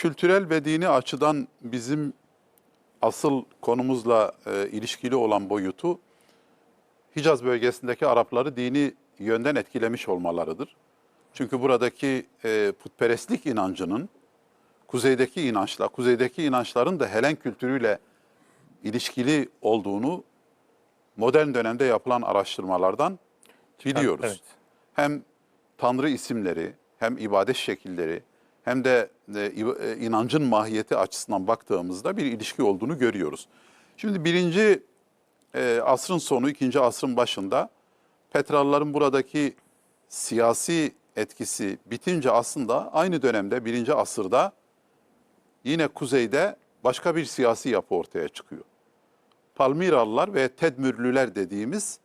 kültürel ve dini açıdan bizim asıl konumuzla e, ilişkili olan boyutu Hicaz bölgesindeki Arapları dini yönden etkilemiş olmalarıdır. Çünkü buradaki e, putperestlik inancının kuzeydeki inançla, kuzeydeki inançların da Helen kültürüyle ilişkili olduğunu modern dönemde yapılan araştırmalardan biliyoruz. Evet. Hem tanrı isimleri, hem ibadet şekilleri, hem de e, e, inancın mahiyeti açısından baktığımızda bir ilişki olduğunu görüyoruz. Şimdi birinci e, asrın sonu, ikinci asrın başında Petralıların buradaki siyasi etkisi bitince aslında aynı dönemde birinci asırda yine kuzeyde başka bir siyasi yapı ortaya çıkıyor. Palmiralılar ve Tedmürlüler dediğimiz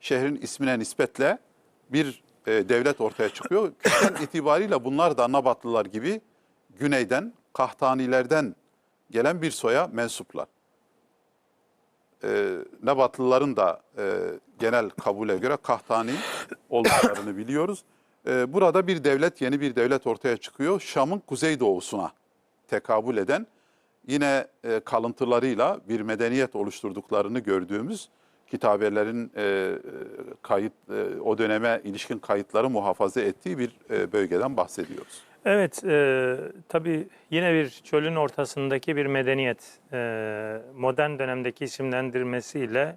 şehrin ismine nispetle bir e, devlet ortaya çıkıyor. Köken itibariyle bunlar da Nabatlılar gibi güneyden, Kahtanilerden gelen bir soya mensuplar. E, Nabatlıların da e, genel kabule göre Kahtani olduklarını biliyoruz. E, burada bir devlet, yeni bir devlet ortaya çıkıyor. Şam'ın kuzeydoğusuna tekabül eden yine e, kalıntılarıyla bir medeniyet oluşturduklarını gördüğümüz kitabelerin e, e, kayıt e, o döneme ilişkin kayıtları muhafaza ettiği bir e, bölgeden bahsediyoruz. Evet, e, tabii yine bir çölün ortasındaki bir medeniyet. E, modern dönemdeki isimlendirmesiyle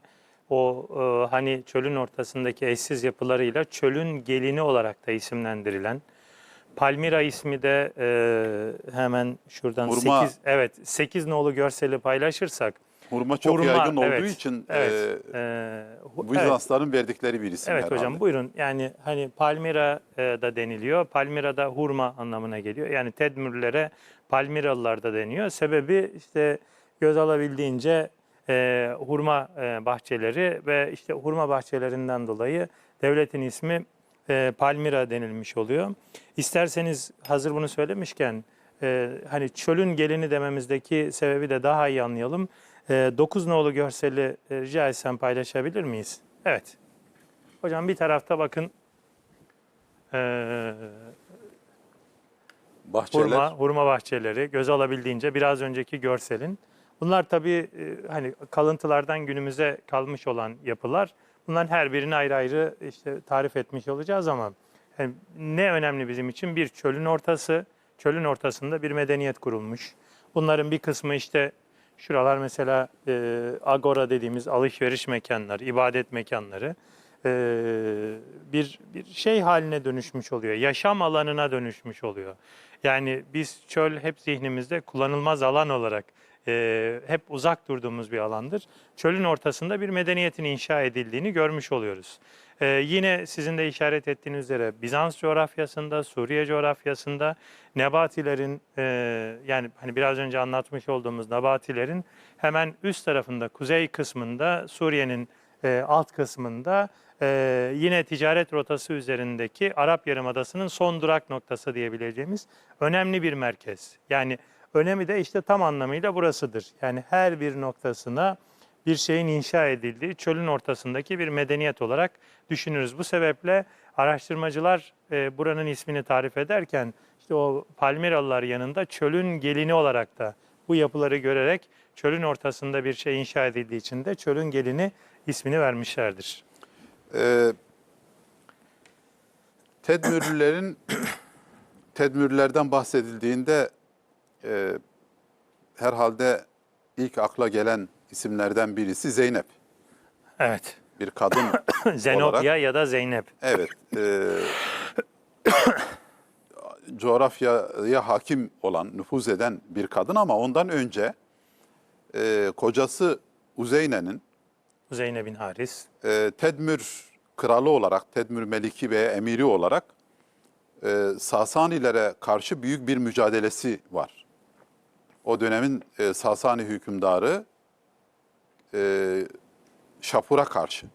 o e, hani çölün ortasındaki eşsiz yapılarıyla çölün gelini olarak da isimlendirilen Palmira ismi de e, hemen şuradan Hurma. 8 evet 8 nolu görseli paylaşırsak Hurma çok hurma, yaygın olduğu evet, için evet, e, e, bu evet. Bizansların verdikleri bir isim Evet herhalde. hocam buyurun. Yani hani Palmira da deniliyor. Palmira da hurma anlamına geliyor. Yani Tedmürlere Palmiralılar da deniyor. Sebebi işte göz alabildiğince e, hurma e, bahçeleri ve işte hurma bahçelerinden dolayı devletin ismi e, Palmira denilmiş oluyor. İsterseniz hazır bunu söylemişken e, hani çölün gelini dememizdeki sebebi de daha iyi anlayalım. E, 9 nolu görseli e, rica etsem paylaşabilir miyiz? Evet. Hocam bir tarafta bakın eee Bahçeler hurma, hurma bahçeleri göz alabildiğince biraz önceki görselin. Bunlar tabii e, hani kalıntılardan günümüze kalmış olan yapılar. Bunların her birini ayrı ayrı işte tarif etmiş olacağız ama yani ne önemli bizim için bir çölün ortası, çölün ortasında bir medeniyet kurulmuş. Bunların bir kısmı işte şuralar mesela e, agora dediğimiz alışveriş mekanları, ibadet mekanları e, bir bir şey haline dönüşmüş oluyor. Yaşam alanına dönüşmüş oluyor. Yani biz çöl hep zihnimizde kullanılmaz alan olarak e, hep uzak durduğumuz bir alandır. Çölün ortasında bir medeniyetin inşa edildiğini görmüş oluyoruz. E, yine sizin de işaret ettiğiniz üzere Bizans coğrafyasında, Suriye coğrafyasında Nebatilerin e, yani hani biraz önce anlatmış olduğumuz Nebatilerin hemen üst tarafında, kuzey kısmında Suriye'nin e, alt kısmında e, yine ticaret rotası üzerindeki Arap Yarımadası'nın son durak noktası diyebileceğimiz önemli bir merkez. Yani önemi de işte tam anlamıyla burasıdır. Yani her bir noktasına bir şeyin inşa edildiği çölün ortasındaki bir medeniyet olarak düşünürüz. Bu sebeple araştırmacılar e, buranın ismini tarif ederken işte o Palmiralılar yanında çölün gelini olarak da bu yapıları görerek çölün ortasında bir şey inşa edildiği için de çölün gelini ismini vermişlerdir. Ee, Tedmürlülerin Tedmürlülerden bahsedildiğinde e, herhalde ilk akla gelen isimlerden birisi Zeynep. Evet. Bir kadın Zenobia ya da Zeynep. Evet. e, coğrafyaya hakim olan, nüfuz eden bir kadın ama ondan önce e, kocası Uzeyne'nin Zeynep bin Haris. e, Tedmür kralı olarak, Tedmür meliki ve emiri olarak e, Sasanilere karşı büyük bir mücadelesi var. O dönemin e, Sasani hükümdarı e, Şapur'a karşı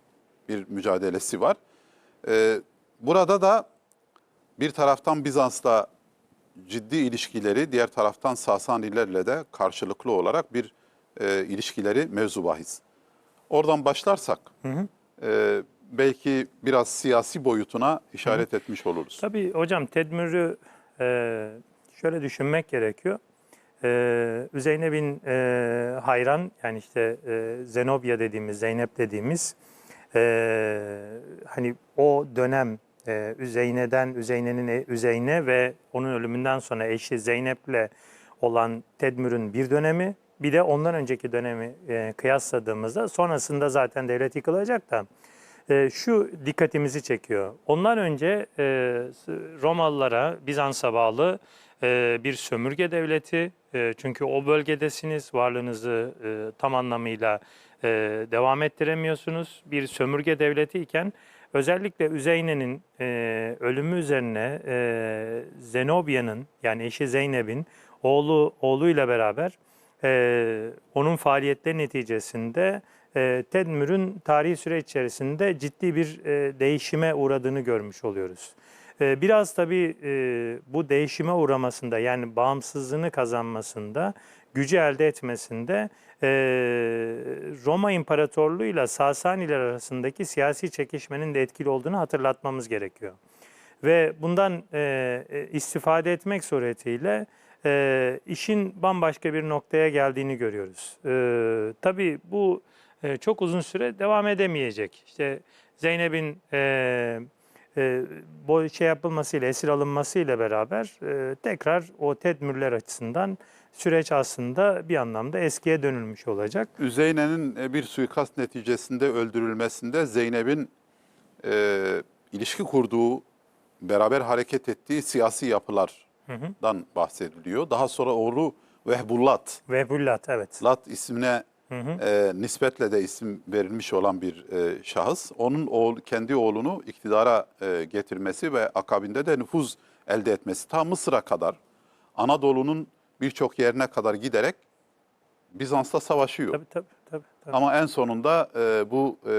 bir mücadelesi var. E, burada da bir taraftan Bizans'la ciddi ilişkileri, diğer taraftan Sasanilerle de karşılıklı olarak bir e, ilişkileri mevzu bahis. Oradan başlarsak e, belki biraz siyasi boyutuna işaret etmiş oluruz. Tabii hocam tedmürü e, şöyle düşünmek gerekiyor. E, Zeynep'in e, hayran yani işte e, Zenobia dediğimiz, Zeynep dediğimiz e, hani o dönem e, Üzeyne'den, Üzeyne'nin e- Üzeyne ve onun ölümünden sonra eşi Zeynep'le olan Tedmür'ün bir dönemi bir de ondan önceki dönemi e, kıyasladığımızda sonrasında zaten devlet yıkılacak da e, şu dikkatimizi çekiyor. Ondan önce e, Romalılara, Bizans'a bağlı e, bir sömürge devleti. E, çünkü o bölgedesiniz, varlığınızı e, tam anlamıyla e, devam ettiremiyorsunuz. Bir sömürge devleti iken özellikle Üzeyne'nin e, ölümü üzerine Zenobia'nın yani eşi Zeynep'in oğlu oğluyla beraber onun faaliyetleri neticesinde Tedmür'ün tarihi süreç içerisinde ciddi bir değişime uğradığını görmüş oluyoruz. E, biraz tabii e, bu değişime uğramasında yani bağımsızlığını kazanmasında, gücü elde etmesinde e, Roma İmparatorluğu ile Sasaniler arasındaki siyasi çekişmenin de etkili olduğunu hatırlatmamız gerekiyor. Ve bundan e, istifade etmek suretiyle işin bambaşka bir noktaya geldiğini görüyoruz. E, tabii bu çok uzun süre devam edemeyecek. İşte Zeynep'in bu şey yapılmasıyla, esir alınmasıyla beraber e, tekrar o tedbirler açısından süreç aslında bir anlamda eskiye dönülmüş olacak. Üzeyne'nin e, bir suikast neticesinde öldürülmesinde Zeynep'in e, ilişki kurduğu, beraber hareket ettiği siyasi yapılardan bahsediliyor. Daha sonra oğlu Vehbullat, Vehbullat evet. Lat ismine e, nispetle de isim verilmiş olan bir e, şahıs. Onun oğlu, kendi oğlunu iktidara e, getirmesi ve akabinde de nüfuz elde etmesi ta Mısır'a kadar Anadolu'nun birçok yerine kadar giderek Bizans'ta savaşıyor. Tabii tabii. tabii, tabii. Ama en sonunda e, bu e,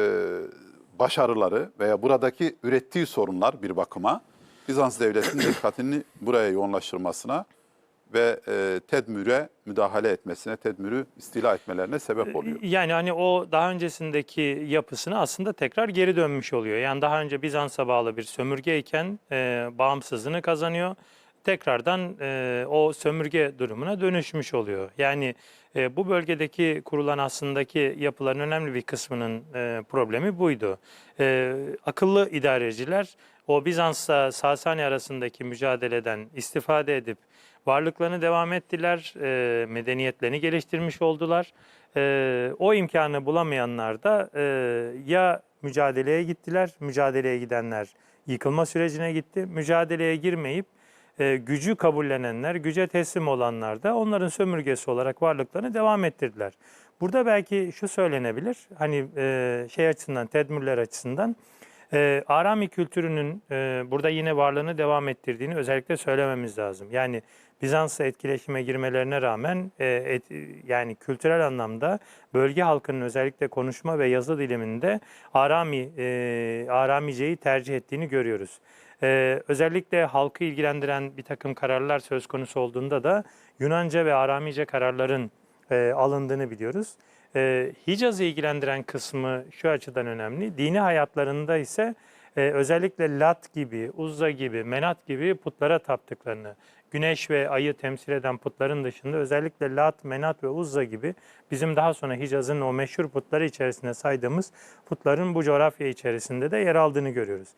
başarıları veya buradaki ürettiği sorunlar bir bakıma Bizans devletinin dikkatini buraya yoğunlaştırmasına ve e, tedmüre müdahale etmesine, tedmürü istila etmelerine sebep oluyor. Yani hani o daha öncesindeki yapısını aslında tekrar geri dönmüş oluyor. Yani daha önce Bizans'a bağlı bir sömürgeyken e, bağımsızlığını kazanıyor. Tekrardan e, o sömürge durumuna dönüşmüş oluyor. Yani e, bu bölgedeki kurulan aslındaki yapıların önemli bir kısmının e, problemi buydu. E, akıllı idareciler o Bizans'la Sasani arasındaki mücadeleden istifade edip varlıklarını devam ettiler, e, medeniyetlerini geliştirmiş oldular. E, o imkanı bulamayanlar da e, ya mücadeleye gittiler, mücadeleye gidenler yıkılma sürecine gitti, mücadeleye girmeyip e, gücü kabullenenler, güce teslim olanlar da onların sömürgesi olarak varlıklarını devam ettirdiler. Burada belki şu söylenebilir, hani e, şey açısından, tedbirler açısından, e, Arami kültürünün e, burada yine varlığını devam ettirdiğini özellikle söylememiz lazım. Yani Bizans'la etkileşime girmelerine rağmen e, et, yani kültürel anlamda bölge halkının özellikle konuşma ve yazı diliminde Arami e, Aramice'yi tercih ettiğini görüyoruz. E, özellikle halkı ilgilendiren bir takım kararlar söz konusu olduğunda da Yunanca ve Aramice kararların e, alındığını biliyoruz. E, Hicaz'ı ilgilendiren kısmı şu açıdan önemli. Dini hayatlarında ise e, özellikle Lat gibi, Uzza gibi, Menat gibi putlara taptıklarını, güneş ve ayı temsil eden putların dışında özellikle Lat, Menat ve Uzza gibi bizim daha sonra Hicaz'ın o meşhur putları içerisinde saydığımız putların bu coğrafya içerisinde de yer aldığını görüyoruz.